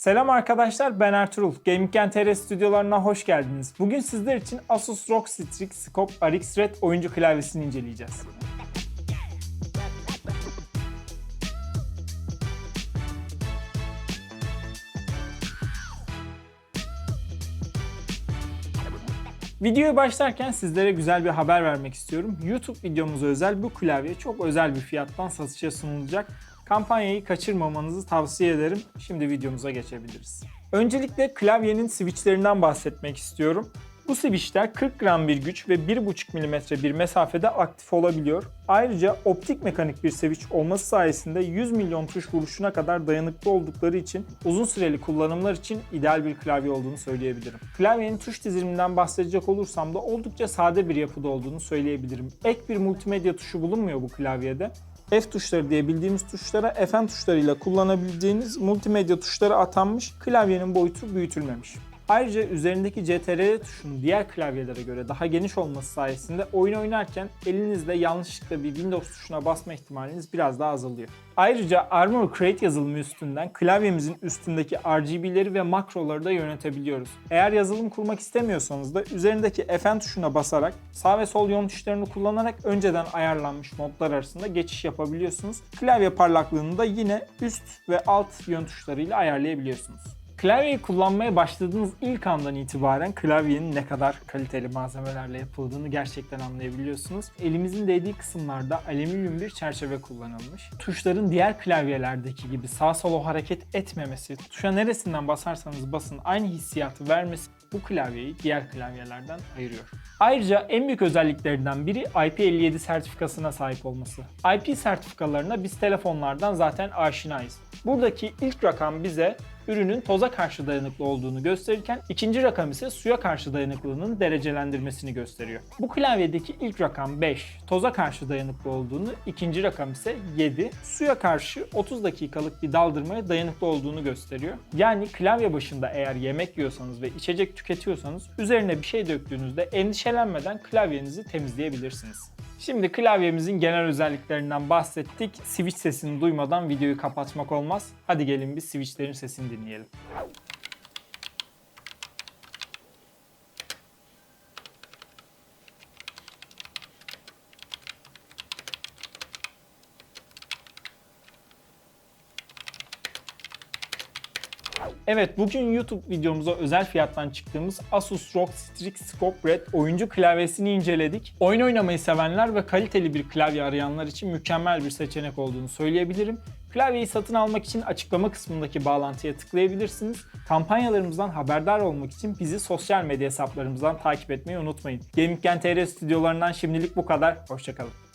Selam arkadaşlar ben Ertuğrul. Gaming TR stüdyolarına hoş geldiniz. Bugün sizler için Asus ROG Strix Scope RX Red oyuncu klavyesini inceleyeceğiz. Videoya başlarken sizlere güzel bir haber vermek istiyorum. YouTube videomuza özel bu klavye çok özel bir fiyattan satışa sunulacak. Kampanyayı kaçırmamanızı tavsiye ederim. Şimdi videomuza geçebiliriz. Öncelikle klavyenin switchlerinden bahsetmek istiyorum. Bu switchler 40 gram bir güç ve 1,5 mm bir mesafede aktif olabiliyor. Ayrıca optik mekanik bir switch olması sayesinde 100 milyon tuş vuruşuna kadar dayanıklı oldukları için uzun süreli kullanımlar için ideal bir klavye olduğunu söyleyebilirim. Klavyenin tuş diziliminden bahsedecek olursam da oldukça sade bir yapıda olduğunu söyleyebilirim. Ek bir multimedya tuşu bulunmuyor bu klavyede. F tuşları diye bildiğimiz tuşlara Fn tuşlarıyla kullanabileceğiniz multimedya tuşları atanmış, klavyenin boyutu büyütülmemiş. Ayrıca üzerindeki CTRL tuşunun diğer klavyelere göre daha geniş olması sayesinde oyun oynarken elinizle yanlışlıkla bir Windows tuşuna basma ihtimaliniz biraz daha azalıyor. Ayrıca Armor Create yazılımı üstünden klavyemizin üstündeki RGB'leri ve makroları da yönetebiliyoruz. Eğer yazılım kurmak istemiyorsanız da üzerindeki Fn tuşuna basarak sağ ve sol yön tuşlarını kullanarak önceden ayarlanmış modlar arasında geçiş yapabiliyorsunuz. Klavye parlaklığını da yine üst ve alt yön tuşlarıyla ayarlayabiliyorsunuz. Klavyeyi kullanmaya başladığınız ilk andan itibaren klavyenin ne kadar kaliteli malzemelerle yapıldığını gerçekten anlayabiliyorsunuz. Elimizin değdiği kısımlarda alüminyum bir çerçeve kullanılmış. Tuşların diğer klavyelerdeki gibi sağ sola hareket etmemesi, tuşa neresinden basarsanız basın aynı hissiyatı vermesi bu klavyeyi diğer klavyelerden ayırıyor. Ayrıca en büyük özelliklerinden biri IP57 sertifikasına sahip olması. IP sertifikalarına biz telefonlardan zaten aşinayız. Buradaki ilk rakam bize ürünün toza karşı dayanıklı olduğunu gösterirken ikinci rakam ise suya karşı dayanıklılığının derecelendirmesini gösteriyor. Bu klavyedeki ilk rakam 5, toza karşı dayanıklı olduğunu, ikinci rakam ise 7, suya karşı 30 dakikalık bir daldırmaya dayanıklı olduğunu gösteriyor. Yani klavye başında eğer yemek yiyorsanız ve içecek tüketiyorsanız üzerine bir şey döktüğünüzde endişelenmeden klavyenizi temizleyebilirsiniz. Şimdi klavyemizin genel özelliklerinden bahsettik. Switch sesini duymadan videoyu kapatmak olmaz. Hadi gelin bir switchlerin sesini dinleyelim. Evet bugün YouTube videomuza özel fiyattan çıktığımız Asus ROG Strix Scope Red oyuncu klavyesini inceledik. Oyun oynamayı sevenler ve kaliteli bir klavye arayanlar için mükemmel bir seçenek olduğunu söyleyebilirim. Klavyeyi satın almak için açıklama kısmındaki bağlantıya tıklayabilirsiniz. Kampanyalarımızdan haberdar olmak için bizi sosyal medya hesaplarımızdan takip etmeyi unutmayın. Gaming TR stüdyolarından şimdilik bu kadar. Hoşçakalın.